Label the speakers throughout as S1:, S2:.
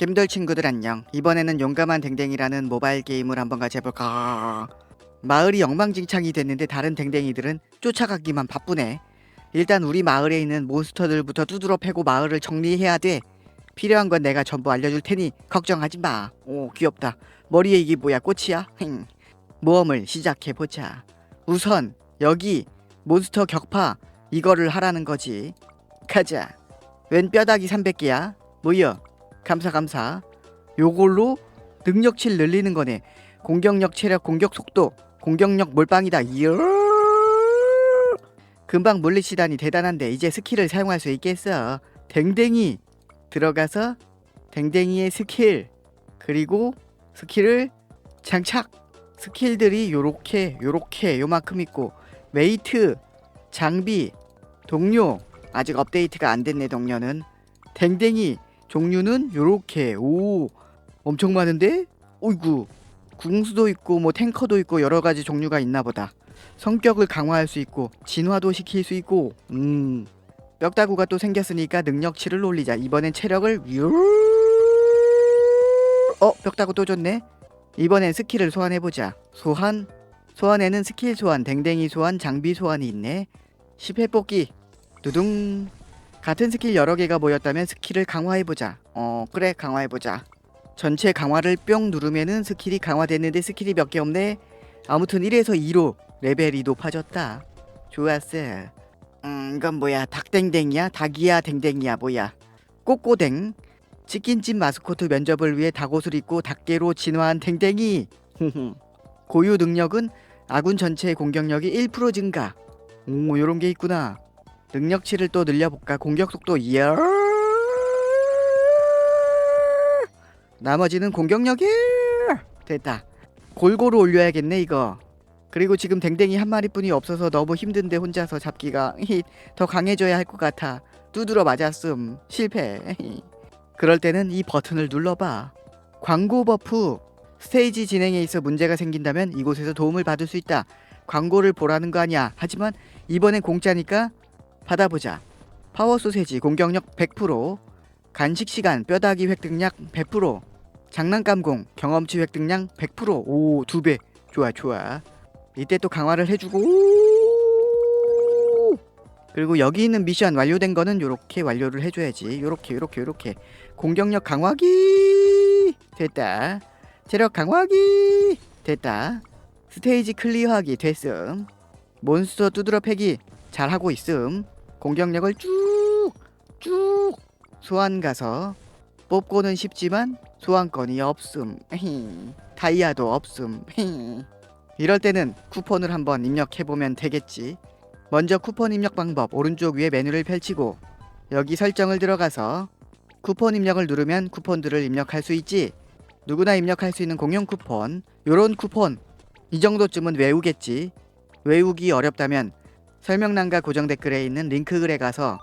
S1: 김돌 친구들 안녕. 이번에는 용감한 댕댕이라는 모바일 게임을 한번 같이 해볼까. 마을이 엉망진창이 됐는데 다른 댕댕이들은 쫓아가기만 바쁘네. 일단 우리 마을에 있는 몬스터들부터 두드러 패고 마을을 정리해야 돼. 필요한 건 내가 전부 알려줄 테니 걱정하지 마. 오 귀엽다. 머리에 이게 뭐야 꽃이야? 힝. 모험을 시작해 보자. 우선 여기 몬스터 격파 이거를 하라는 거지. 가자. 웬 뼈다귀 300개야? 뭐여? 감사 감사. 요걸로 능력치를 늘리는 거네. 공격력, 체력, 공격 속도, 공격력 몰빵이다. 이어. 금방 물리치다니 대단한데 이제 스킬을 사용할 수 있겠어. 댕댕이 들어가서 댕댕이의 스킬 그리고 스킬을 장착. 스킬들이 요렇게 요렇게 요만큼 있고 메이트 장비 동료 아직 업데이트가 안 됐네 동료는 댕댕이 종류는 요렇게 오 엄청 많은데 어이구 궁수도 있고 뭐 탱커도 있고 여러 가지 종류가 있나 보다 성격을 강화할 수 있고 진화도 시킬 수 있고 음 뼈다구가 또 생겼으니까 능력치를 올리자 이번엔 체력을 뮤 어, 뼈다구 또 줬네. 이번엔 스킬을 소환해보자. 소환. 소환에는 스킬 소환, 댕댕이 소환, 장비 소환이 있네. 10회 뽑기. 두둥. 같은 스킬 여러 개가 모였다면 스킬을 강화해보자. 어, 그래, 강화해보자. 전체 강화를 뿅 누르면은 스킬이 강화됐는데 스킬이 몇 개 없네. 아무튼 1에서 2로 레벨이 높아졌다. 좋았어. 음, 이건 뭐야? 닭댕댕이야? 닭이야? 댕댕이야? 뭐야? 꼬꼬댕. 치킨집 마스코트 면접을 위해 닭옷을 입고 닭개로 진화한 댕댕이. 고유 능력은 아군 전체의 공격력이 1% 증가. 오, 요런 게 있구나. 능력치를 또 늘려볼까? 공격 속도 이야. 나머지는 공격력이 됐다. 골고루 올려야겠네 이거. 그리고 지금 댕댕이 한 마리뿐이 없어서 너무 힘든데 혼자서 잡기가 히, 더 강해져야 할 것 같아. 두드러 맞았음 실패. 그럴 때는 이 버튼을 눌러봐. 광고 버프. 스테이지 진행에 있어 문제가 생긴다면 이곳에서 도움을 받을 수 있다. 광고를 보라는 거 아니야. 하지만 이번엔 공짜니까 받아보자. 파워 소세지 공격력 100%, 간식 시간 뼈다귀 획득량 100%, 장난감 공 경험치 획득량 100%. 오, 두 배. 좋아, 좋아. 이때 또 강화를 해 주고 그리고 여기 있는 미션 완료된 거는 요렇게 완료를 해 줘야지 요렇게 요렇게 요렇게 공격력 강화기 됐다 체력 강화기 됐다 스테이지 클리어하기 됐음 몬스터 두드러 패기 잘하고 있음 공격력을 쭉 쭉 소환 가서 뽑고는 쉽지만 소환권이 없음. 다이아도 없음. 이럴 때는 쿠폰을 한번 입력해보면 되겠지 먼저 쿠폰 입력 방법 오른쪽 위에 메뉴를 펼치고 여기 설정을 들어가서 쿠폰 입력을 누르면 쿠폰들을 입력할 수 있지. 누구나 입력할 수 있는 공용 쿠폰. 요런 쿠폰. 이 정도쯤은 외우겠지. 외우기 어렵다면 설명란과 고정 댓글에 있는 링크 글에 가서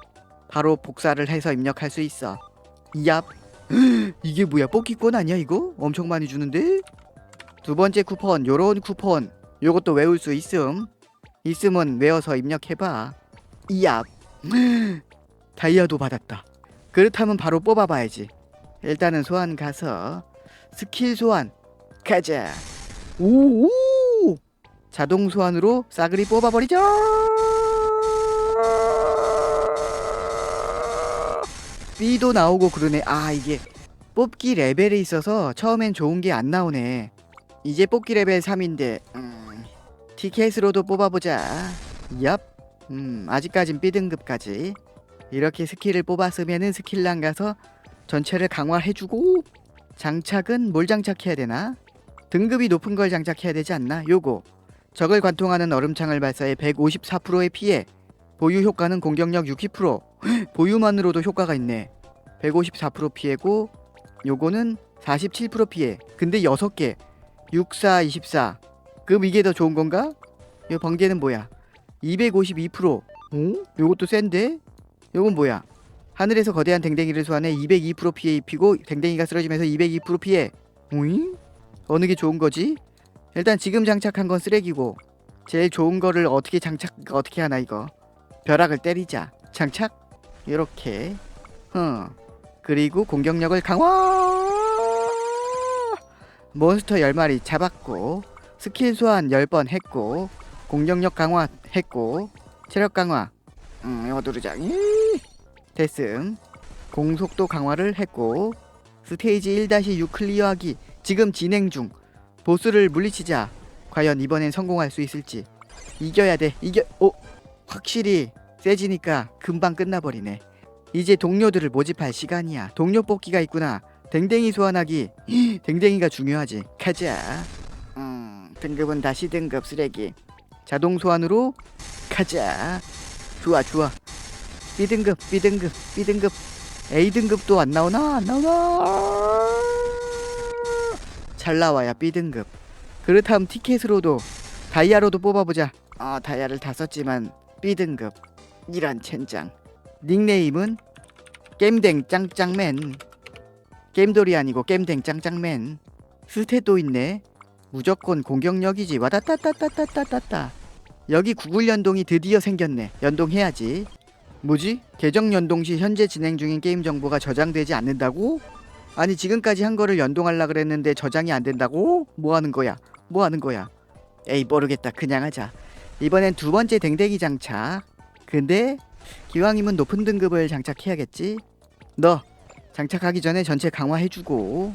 S1: 바로 복사를 해서 입력할 수 있어. 얍. 이게 뭐야? 뽑기권 아니야 이거? 엄청 많이 주는데? 두 번째 쿠폰 요런 쿠폰. 요것도 외울 수 있음. 있으면 외워서 입력해봐. 이압. 다이아도 받았다. 그렇다면 바로 뽑아봐야지. 일단은 소환 가서 스킬 소환 가자. 오, 오! 자동 소환으로 싸그리 뽑아버리자. B도 나오고 그러네. 아 이게 뽑기 레벨에 있어서 처음엔 좋은 게 안 나오네. 이제 뽑기 레벨 3인데 음, 티켓으로도 뽑아보자. 얍. 음, 아직까진 B등급까지. 이렇게 스킬을 뽑았으면은 스킬란 가서 전체를 강화해주고 장착은 뭘 장착해야 되나? 등급이 높은 걸 장착해야 되지 않나? 요거. 적을 관통하는 얼음창을 발사해 154%의 피해. 보유 효과는 공격력 60%. 보유만으로도 효과가 있네. 154% 피해고 요거는 47% 피해. 근데 6개. 64, 24. 그럼 이게 더 좋은 건가? 요 번개는 뭐야? 252%. 어? 요것도 센데? 요건 뭐야? 하늘에서 거대한 댕댕이를 소환해 202% 피해 입히고 댕댕이가 쓰러지면서 202% 피해. 오잉? 어느 게 좋은 거지? 일단 지금 장착한 건 쓰레기고 제일 좋은 거를 어떻게 장착 어떻게 하나 이거? 벼락을 때리자. 장착? 이렇게. 어. 그리고 공격력을 강화! 몬스터 10마리 잡았고 스킬 소환 10번 했고 공격력 강화 했고 체력 강화. 음 이거 누르자 이. 됐음. 공속도 강화를 했고 스테이지 1-6 클리어하기. 지금 진행 중 보스를 물리치자 과연 이번엔 성공할 수 있을지. 이겨야 돼 이겨 오 확실히 세지니까 금방 끝나버리네. 이제 동료들을 모집할 시간이야. 동료 뽑기가 있구나. 댕댕이 소환하기. 댕댕이가 중요하지. 가자. 음 등급은 다시 등급 쓰레기. 자동 소환으로 가자. 좋아 좋아. B등급 B등급 B등급. A등급도 안 나오나? 안 나오나 잘 나와야 B등급. 그렇다면 티켓으로도 다이아로도 뽑아보자. 아 다이아를 다 썼지만 B등급. 이런 첸장. 닉네임은 겜댕 짱짱맨. 겜돌이 아니고 겜댕 짱짱맨. 스탯도 있네. 무조건 공격력이지. 와다따따따따따따 여기 구글 연동이 드디어 생겼네. 연동해야지. 뭐지? 계정 연동 시 현재 진행 중인 게임 정보가 저장되지 않는다고? 아니 지금까지 한 거를 연동하려 그랬는데 저장이 안 된다고? 뭐 하는 거야? 뭐 하는 거야? 에이 모르겠다. 그냥 하자. 이번엔 두 번째 댕댕이 장착 근데 기왕이면 높은 등급을 장착해야겠지? 너 장착하기 전에 전체 강화해주고.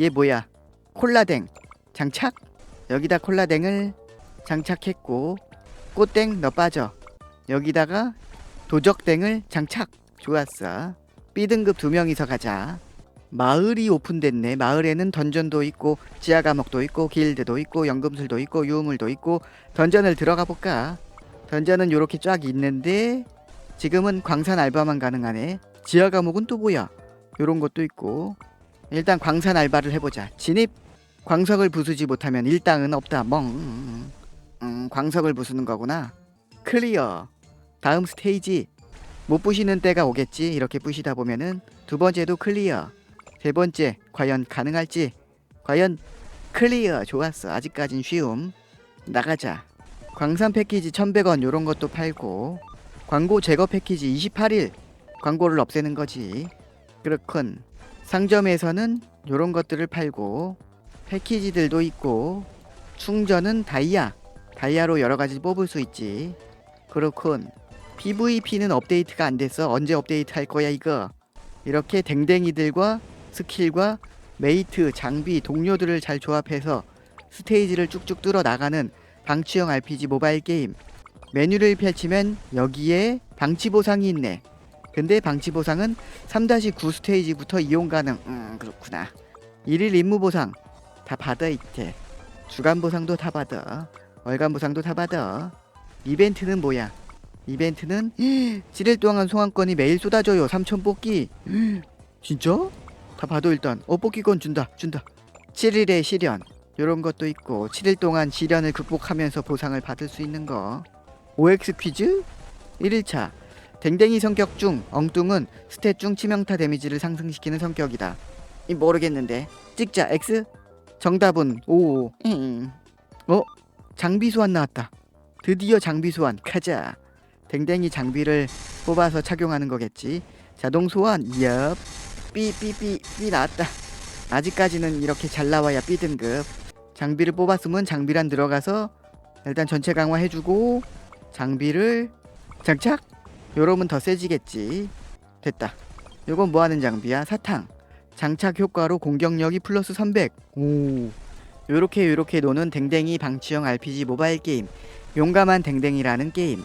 S1: 얘 뭐야? 콜라댕. 장착? 여기다 콜라댕을 장착했고. 꽃댕 너 빠져. 여기다가 도적댕을 장착. 좋았어. B등급 두 명이서 가자 마을이 오픈됐네. 마을에는 던전도 있고 지하 감옥도 있고 길드도 있고 연금술도 있고 유물도 있고 던전을 들어가 볼까? 던전은 요렇게 쫙 있는데 지금은 광산 알바만 가능하네. 지하 감옥은 또 뭐야? 요런 것도 있고. 일단 광산 알바를 해보자. 진입! 광석을 부수지 못하면 일당은 없다. 멍! 음, 광석을 부수는 거구나. 클리어! 다음 스테이지! 못 부시는 때가 오겠지? 이렇게 부시다 보면은 두 번째도 클리어 세 번째 과연 가능할지. 과연 클리어 좋았어. 아직까진 쉬움. 나가자. 광산 패키지 1100원 요런 것도 팔고. 광고 제거 패키지 28일 광고를 없애는 거지. 그렇군. 상점에서는 요런 것들을 팔고 패키지들도 있고 충전은 다이아 다이아로 여러 가지 뽑을 수 있지. 그렇군. PVP는 업데이트가 안 됐어 언제 업데이트 할 거야 이거? 이렇게 댕댕이들과 스킬과 메이트 장비 동료들을 잘 조합해서 스테이지를 쭉쭉 뚫어 나가는 방치형 RPG 모바일 게임. 메뉴를 펼치면 여기에 방치 보상이 있네. 근데 방치 보상은 3-9 스테이지부터 이용 가능. 음 그렇구나. 일일 임무 보상 다 받아 있대 주간 보상도 다 받아. 월간 보상도 다 받아. 이벤트는 뭐야? 이벤트는 7일 동안 소환권이 매일 쏟아져요. 3천 뽑기. 진짜? 다 봐도 일단 어 뽑기권 준다 준다. 7일의 시련. 요런 것도 있고 7일 동안 시련을 극복하면서 보상을 받을 수 있는 거. OX 퀴즈? 1일차. 댕댕이 성격 중 엉뚱은 스탯 중 치명타 데미지를 상승시키는 성격이다. 이 모르겠는데. 찍자 X. 정답은 O 음. 어? 장비 소환 나왔다. 드디어 장비 소환. 가자. 댕댕이 장비를 뽑아서 착용하는 거겠지. 자동 소환. 얍 삐삐삐 삐 나왔다. 아직까지는 이렇게 잘 나와야 B등급. 장비를 뽑았으면 장비란 들어가서 일단 전체 강화해주고 장비를 장착? 요러면 더 세지겠지. 됐다. 요건 뭐하는 장비야? 사탕. 장착 효과로 공격력이 플러스 300 오. 요렇게 요렇게 노는 댕댕이 방치형 RPG 모바일 게임. 용감한 댕댕이라는 게임.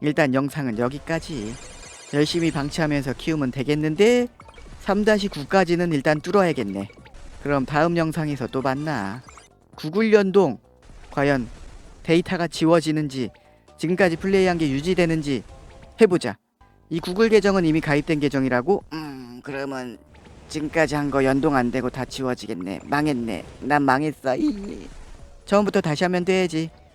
S1: 일단 영상은 여기까지. 열심히 방치하면서 키우면 되겠는데 3-9까지는 일단 뚫어야겠네. 그럼 다음 영상에서 또 만나. 구글 연동. 과연 데이터가 지워지는지 지금까지 플레이한 게 유지되는지 해보자. 이 구글 계정은 이미 가입된 계정이라고? 음 그러면 지금까지 한 거 연동 안 되고 다 지워지겠네. 망했네. 난 망했어. 이. 처음부터 다시 하면 돼야지